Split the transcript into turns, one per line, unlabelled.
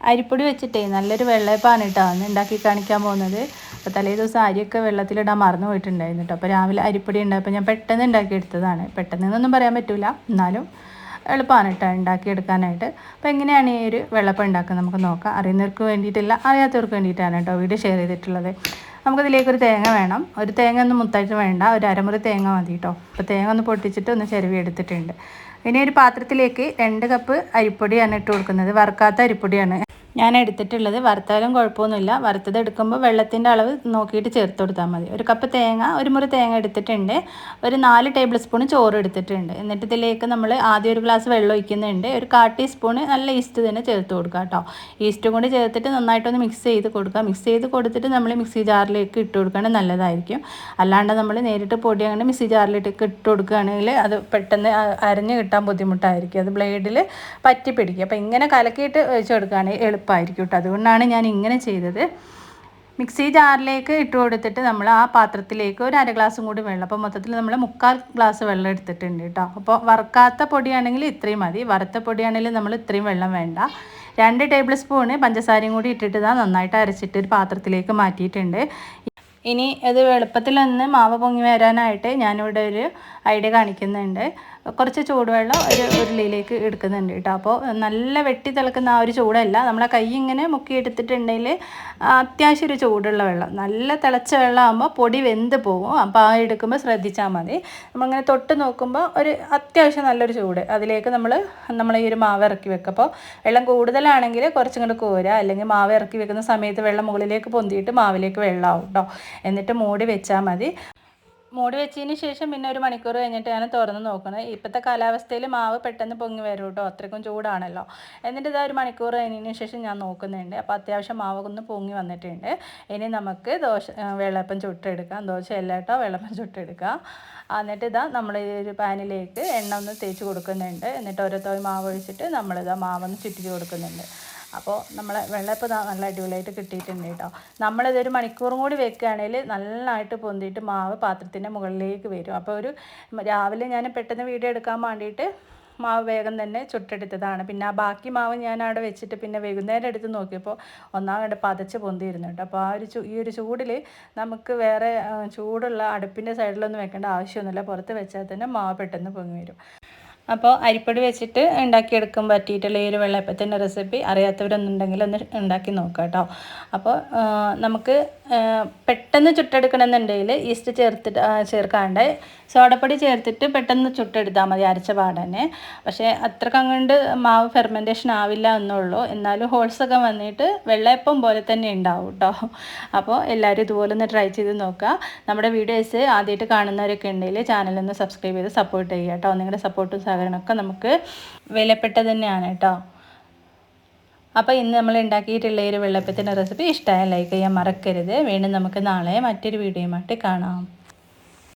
അരിപ്പൊടി വെച്ചിട്ടേ നല്ലൊരു വെള്ളയപ്പാണ് കേട്ടോ. അന്ന് ഉണ്ടാക്കി കാണിക്കാൻ പോകുന്നത്. അപ്പോൾ തലേ ദിവസം അരിയൊക്കെ വെള്ളത്തിലിടാൻ മറന്നു പോയിട്ടുണ്ടായിരുന്നു കേട്ടോ. അപ്പോൾ രാവിലെ അരിപ്പൊടി ഉണ്ടായപ്പോൾ ഞാൻ പെട്ടെന്ന് ഉണ്ടാക്കിയെടുത്തതാണ്. പെട്ടെന്ന് എന്നൊന്നും പറയാൻ പറ്റില്ല എന്നാലും എളുപ്പമാണ് കേട്ടോ ഉണ്ടാക്കിയെടുക്കാനായിട്ട്. അപ്പോൾ എങ്ങനെയാണ് ഈ ഒരു വെള്ളപ്പം ഉണ്ടാക്കുന്നത് നമുക്ക് നോക്കാം. അറിയുന്നവർക്ക് വേണ്ടിയിട്ടില്ല അറിയാത്തവർക്ക് വേണ്ടിയിട്ടാണ് കേട്ടോ വീഡിയോ ഷെയർ ചെയ്തിട്ടുള്ളത്. നമുക്കതിലേക്ക് ഒരു തേങ്ങ വേണം. ഒരു തേങ്ങ ഒന്നും മുത്തായിട്ട് വേണ്ട. ഒരു അരമുറി തേങ്ങ മതി കേട്ടോ. അപ്പോൾ തേങ്ങ ഒന്ന് പൊട്ടിച്ചിട്ട് ഒന്ന് ചെരുവി എടുത്തിട്ടുണ്ട്. ഇനി ഒരു പാത്രത്തിലേക്ക് രണ്ട് കപ്പ് അരിപ്പൊടിയാണ് ഇട്ട് കൊടുക്കുന്നത്. വറുക്കാത്ത അരിപ്പൊടിയാണ്. ഞാൻ എടുത്തിട്ടുള്ളത് വറുത്താലും കുഴപ്പമൊന്നുമില്ല. വറുത്തത് എടുക്കുമ്പോൾ വെള്ളത്തിന്റെ അളവ് നോക്കിയിട്ട് ചേർത്ത് കൊടുത്താൽ മതി. ഒരു കപ്പ് തേങ്ങ ഒരു മുറി തേങ്ങ എടുത്തിട്ടുണ്ട്. ഒരു നാല് ടേബിൾ സ്പൂൺ ചോറ് എടുത്തിട്ടുണ്ട്. എന്നിട്ട് ഇതിലേക്ക് നമ്മൾ ആദ്യം ഒരു ഗ്ലാസ് വെള്ളം ഒഴിക്കുന്നുണ്ട്. ഒരു കാ ടീസ്പൂൺ നല്ല ഈസ്റ്റ് തന്നെ ചേർത്ത് കൊടുക്കുക കേട്ടോ. ഈസ്റ്റും കൂടി ചേർത്തിട്ട് നന്നായിട്ടൊന്ന് മിക്സ് ചെയ്ത് കൊടുക്കുക. മിക്സ് ചെയ്ത് കൊടുത്തിട്ട് നമ്മൾ മിക്സി ജാറിലേക്ക് ഇട്ട് കൊടുക്കുകയാണെങ്കിൽ നല്ലതായിരിക്കും. അല്ലാണ്ട് നമ്മൾ നേരിട്ട് പൊടി അങ്ങനെ മിക്സി ജാറിലേക്ക് ഇട്ട് കൊടുക്കുകയാണെങ്കിൽ അത് പെട്ടെന്ന് അരഞ്ഞ് കിട്ടാൻ ബുദ്ധിമുട്ടായിരിക്കും. അത് ബ്ലേഡിൽ പറ്റി പിടിക്കും. അപ്പോൾ ഇങ്ങനെ കലക്കിയിട്ട് വെച്ച് കൊടുക്കുകയാണെങ്കിൽ എളുപ്പമായിരിക്കും കേട്ടോ. അതുകൊണ്ടാണ് ഞാൻ ഇങ്ങനെ ചെയ്തത്. മിക്സി ജാറിലേക്ക് ഇട്ട് കൊടുത്തിട്ട് നമ്മൾ ആ പാത്രത്തിലേക്ക് ഒരു അര ഗ്ലാസും കൂടി വെള്ളം. അപ്പോൾ മൊത്തത്തിൽ നമ്മൾ മുക്കാൽ ഗ്ലാസ് വെള്ളം എടുത്തിട്ടുണ്ട് കേട്ടോ. അപ്പോൾ വറുക്കാത്ത പൊടിയാണെങ്കിൽ ഇത്രയും മതി. വറുത്ത പൊടിയാണെങ്കിൽ നമ്മൾ ഇത്രയും വെള്ളം വേണ്ട. രണ്ട് ടേബിൾ സ്പൂണ് പഞ്ചസാരയും കൂടി ഇട്ടിട്ട് ഇതാ നന്നായിട്ട് അരച്ചിട്ട് ഒരു പാത്രത്തിലേക്ക് മാറ്റിയിട്ടുണ്ട്. ഇനി ഇത് എളുപ്പത്തിൽ ഒന്ന് മാവ് പൊങ്ങി വരാനായിട്ട് ഞാനിവിടെ ഒരു ഐഡിയ കാണിക്കുന്നുണ്ട്. കുറച്ച് ചൂടുവെള്ളം ഒരു ഉരുളിയിലേക്ക് എടുക്കുന്നുണ്ട് കേട്ടോ. അപ്പോൾ നല്ല വെട്ടി തിളക്കുന്ന ആ ഒരു ചൂടല്ല. നമ്മളെ കൈ ഇങ്ങനെ മുക്കി എടുത്തിട്ടുണ്ടെങ്കിൽ അത്യാവശ്യം ഒരു ചൂടുള്ള വെള്ളം. നല്ല തിളച്ച വെള്ളമാകുമ്പോൾ പൊടി വെന്ത് പോകും. അപ്പോൾ ആ എടുക്കുമ്പോൾ ശ്രദ്ധിച്ചാൽ മതി. നമ്മളിങ്ങനെ തൊട്ട് നോക്കുമ്പോൾ ഒരു അത്യാവശ്യം നല്ലൊരു ചൂട്. അതിലേക്ക് നമ്മൾ നമ്മൾ ഈ ഒരു മാവ് ഇറക്കി വെക്കുക. അപ്പോൾ വെള്ളം കൂടുതലാണെങ്കിൽ കുറച്ചും കൂടെ കോരുക. അല്ലെങ്കിൽ മാവ് ഇറക്കി വെക്കുന്ന സമയത്ത് വെള്ളം മുകളിലേക്ക് പൊന്തിയിട്ട് മാവിലേക്ക് വെള്ളമാവും കേട്ടോ. എന്നിട്ട് മൂടി വെച്ചാൽ മതി. മൂടി വെച്ചതിന് ശേഷം പിന്നെ ഒരു മണിക്കൂർ കഴിഞ്ഞിട്ട് ഞാൻ തുറന്ന് നോക്കണം ഇപ്പോഴത്തെ കാലാവസ്ഥയിൽ മാവ് പെട്ടെന്ന് പൊങ്ങി വരും കേട്ടോ അത്രയ്ക്കും ചൂടാണല്ലോ. എന്നിട്ട് ഇതാ ഒരു മണിക്കൂർ കഴിഞ്ഞതിന് ശേഷം ഞാൻ നോക്കുന്നുണ്ട്. അപ്പോൾ അത്യാവശ്യം മാവ് ഒന്ന് പൊങ്ങി വന്നിട്ടുണ്ട്. ഇനി നമുക്ക് ദോശ വെള്ളപ്പം ചുട്ടെടുക്കാം. ദോശ അല്ല കേട്ടോ വെള്ളപ്പം ചുട്ടെടുക്കാം. എന്നിട്ട് ഇതാ നമ്മൾ ഈ ഒരു പാനിലേക്ക് എണ്ണ ഒന്ന് തേച്ച് കൊടുക്കുന്നുണ്ട്. എന്നിട്ട് ഓരോരുത്തർ മാവ് ഒഴിച്ചിട്ട് നമ്മളിതാ മാവൊന്ന് ചുറ്റിച്ച് കൊടുക്കുന്നുണ്ട്. അപ്പോൾ നമ്മളെ ഇപ്പോൾ നല്ല അടിപൊളിയായിട്ട് കിട്ടിയിട്ടുണ്ട് കേട്ടോ നമ്മളിതൊരു മണിക്കൂറും കൂടി വെക്കുകയാണെങ്കിൽ നല്ലതായിട്ട് പൊന്തിയിട്ട് മാവ് പാത്രത്തിന്റെ മുകളിലേക്ക് വരും. അപ്പോൾ ഒരു രാവിലെ ഞാൻ പെട്ടെന്ന് വീഡിയോ എടുക്കാൻ വേണ്ടിയിട്ട് മാവ് വേഗം തന്നെ ചുട്ടെടുത്തതാണ്. പിന്നെ ആ ബാക്കി മാവ് ഞാൻ അവിടെ വെച്ചിട്ട് പിന്നെ വൈകുന്നേരം എടുത്ത് നോക്കിയപ്പോൾ ഒന്നാം കണ്ട് പതച്ച് പൊന്തിയിരുന്നു കേട്ടോ അപ്പോൾ ആ ഒരു ഈ ഒരു ചൂടിൽ നമുക്ക് വേറെ ചൂടുള്ള അടുപ്പിന്റെ സൈഡിലൊന്നും വെക്കേണ്ട ആവശ്യമൊന്നുമില്ല. പുറത്ത് വെച്ചാൽ തന്നെ മാവ് പെട്ടെന്ന് പൊങ്ങി വരും. അപ്പോൾ അരിപ്പൊടി വെച്ചിട്ട് ഉണ്ടാക്കിയെടുക്കാൻ പറ്റിയിട്ടുള്ള ഈ ഒരു വെള്ളയപ്പത്തിന്റെ റെസിപ്പി അറിയാത്തവരൊന്നുണ്ടെങ്കിൽ ഒന്ന് ഉണ്ടാക്കി നോക്കാം കേട്ടോ. അപ്പോൾ നമുക്ക് പെട്ടെന്ന് ചുട്ടെടുക്കണമെന്നുണ്ടെങ്കിൽ ഈസ്റ്റ് ചേർത്തിട്ട് ചേർക്കാണ്ട് സോഡപ്പൊടി ചേർത്തിട്ട് പെട്ടെന്ന് ചുട്ടെടുത്താൽ മതി അരച്ച പാടന്നെ. പക്ഷേ അത്രയ്ക്ക് അങ്ങോട്ട് മാവ് ഫെർമെന്റേഷൻ ആവില്ല എന്നുള്ളൂ. എന്നാലും ഹോൾസൊക്കെ വന്നിട്ട് വെള്ളയപ്പം പോലെ തന്നെ ഉണ്ടാവും കേട്ടോ. അപ്പോൾ എല്ലാവരും ഇതുപോലെ ഒന്ന് ട്രൈ ചെയ്ത് നോക്കുക. നമ്മുടെ വീഡിയോസ് ആദ്യമായിട്ട് കാണുന്നവരൊക്കെ ഉണ്ടെങ്കിൽ ചാനലൊന്ന് സബ്സ്ക്രൈബ് ചെയ്ത് സപ്പോർട്ട് ചെയ്യുക കേട്ടോ. നിങ്ങളുടെ സപ്പോർട്ടും സഹകരണമൊക്കെ നമുക്ക് വിലപ്പെട്ടത് തന്നെയാണ് കേട്ടോ. അപ്പോൾ ഇന്ന് നമ്മൾ ഉണ്ടാക്കിയിട്ടുള്ള ഒരു വെള്ളപ്പത്തിന്റെ റെസിപ്പി ഇഷ്ടമായ ലൈക്ക് ചെയ്യാൻ മറക്കരുത്. വീണ്ടും നമുക്ക് നാളെ മറ്റൊരു വീഡിയോയുമായിട്ട് കാണാം.